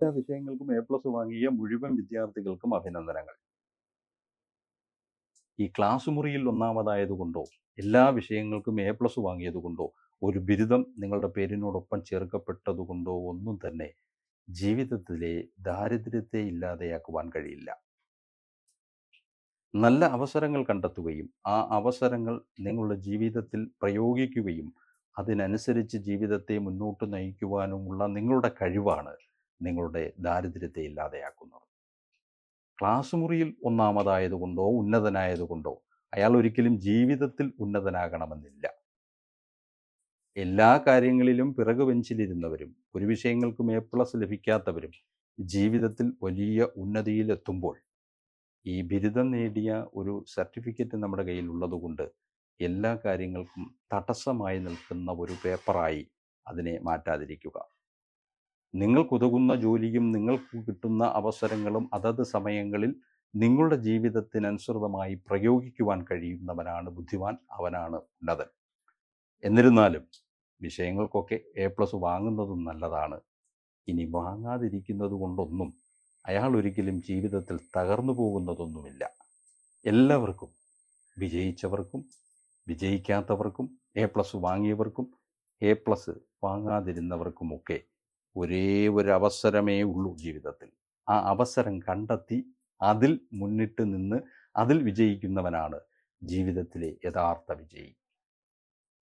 എല്ലാ വിഷയങ്ങൾക്കും A plus വാങ്ങിയ മുഴുവൻ വിദ്യാർത്ഥികൾക്കും അഭിനന്ദനങ്ങൾ. ഈ ക്ലാസ് മുറിയിൽ ഒന്നാമതായതുകൊണ്ടോ എല്ലാ വിഷയങ്ങൾക്കും എ പ്ലസ് വാങ്ങിയതുകൊണ്ടോ ഒരു ബിരുദം നിങ്ങളുടെ പേരിനോടൊപ്പം ചേർക്കപ്പെട്ടതുകൊണ്ടോ ഒന്നും തന്നെ ജീവിതത്തിലെ ദാരിദ്ര്യത്തെ ഇല്ലാതെയാക്കുവാൻ കഴിയില്ല. നല്ല അവസരങ്ങൾ കണ്ടെത്തുകയും ആ അവസരങ്ങൾ നിങ്ങളുടെ ജീവിതത്തിൽ പ്രയോഗിക്കുകയും അതിനനുസരിച്ച് ജീവിതത്തെ മുന്നോട്ട് നയിക്കുവാനുമുള്ള നിങ്ങളുടെ കഴിവാണ് നിങ്ങളുടെ ദാരിദ്ര്യത്തെ ഇല്ലാതെയാക്കുന്നത്. ക്ലാസ് മുറിയിൽ ഒന്നാമതായതുകൊണ്ടോ ഉന്നതനായതുകൊണ്ടോ അയാൾ ഒരിക്കലും ജീവിതത്തിൽ ഉന്നതനാകണമെന്നില്ല. എല്ലാ കാര്യങ്ങളിലും പിറകു വെഞ്ചിലിരുന്നവരും ഒരു വിഷയങ്ങൾക്കും എ പ്ലസ് ലഭിക്കാത്തവരും ജീവിതത്തിൽ വലിയ ഉന്നതിയിലെത്തുമ്പോൾ ഈ ബിരുദം നേടിയ ഒരു സർട്ടിഫിക്കറ്റ് നമ്മുടെ കയ്യിൽ ഉള്ളതുകൊണ്ട് എല്ലാ കാര്യങ്ങൾക്കും തടസ്സമായി നിൽക്കുന്ന ഒരു പേപ്പറായി അതിനെ മാറ്റാതിരിക്കുക. നിങ്ങൾക്കുതകുന്ന ജോലിയും നിങ്ങൾക്ക് കിട്ടുന്ന അവസരങ്ങളും അതത് സമയങ്ങളിൽ നിങ്ങളുടെ ജീവിതത്തിനനുസൃതമായി പ്രയോഗിക്കുവാൻ കഴിയുന്നവനാണ് ബുദ്ധിമാൻ അവനാണ് ഉന്നതൻ. എന്നിരുന്നാലും വിഷയങ്ങൾക്കൊക്കെ എ പ്ലസ് വാങ്ങുന്നതും നല്ലതാണ്. ഇനി വാങ്ങാതിരിക്കുന്നത് കൊണ്ടൊന്നും അയാൾ ഒരിക്കലും ജീവിതത്തിൽ തകർന്നു പോകുന്നതൊന്നുമില്ല. എല്ലാവർക്കും വിജയിച്ചവർക്കും വിജയിക്കാത്തവർക്കും എ പ്ലസ് വാങ്ങിയവർക്കും എ പ്ലസ് വാങ്ങാതിരുന്നവർക്കുമൊക്കെ ഒരേ ഒരു അവസരമേ ഉള്ളൂ ജീവിതത്തിൽ. ആ അവസരം കണ്ടെത്തി അതിൽ മുന്നിട്ട് നിന്ന് അതിൽ വിജയിക്കുന്നവനാണ് ജീവിതത്തിലെ യഥാർത്ഥ വിജയി.